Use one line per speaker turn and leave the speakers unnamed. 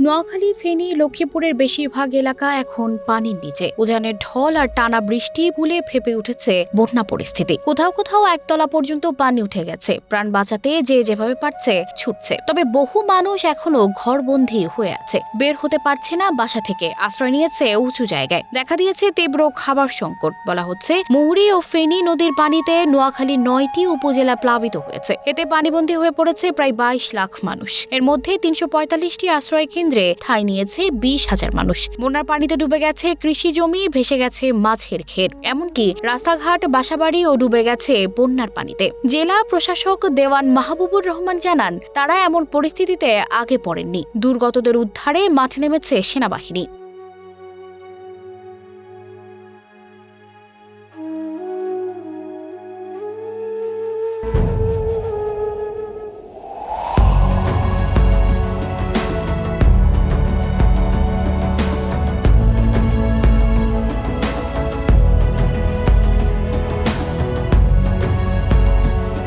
নোয়াখালী, ফেনী, লক্ষ্মীপুরের বেশিরভাগ এলাকা এখন পানির নিচে। উজানের ঢল আর টানা বৃষ্টি বুলে ফেপে উঠেছে বন্যা পরিস্থিতি। কোথাও কোথাও একতলা পর্যন্ত পানি উঠে গেছে। প্রাণ বাঁচাতে যে যেভাবে পারছে ছুটছে। তবে বহু মানুষ এখনও ঘরবন্দি হয়ে আছে। বের হতে পারছে না বাসা থেকে। আশ্রয় নিয়েছে উঁচু জায়গায়। দেখা দিয়েছে তীব্র খাবার সংকট। বলা হচ্ছে, মুহুরী ও ফেনী নদীর পানিতে নোয়াখালীর নয়টি উপজেলা প্লাবিত হয়েছে। এতে পানিবন্দী হয়ে পড়েছে প্রায় বাইশ লাখ মানুষ। এর মধ্যে তিনশো পঁয়তাল্লিশটি আশ্রয় কেন্দ্রে ঠাঁই নিয়েছে বিশ হাজার মানুষ। বন্যার পানিতে ডুবে গেছে কৃষি জমি, ভেসে গেছে মাছের ক্ষেত। এমনকি রাস্তাঘাট, বাসাবাড়ি ও ডুবে গেছে বন্যার পানিতে। জেলা প্রশাসক দেওয়ান মাহবুবুর রহমান জানান, তারা এমন পরিস্থিতিতে আগে পড়েননি। দুর্গতদের উদ্ধারে মাঠে নেমেছে সেনাবাহিনী।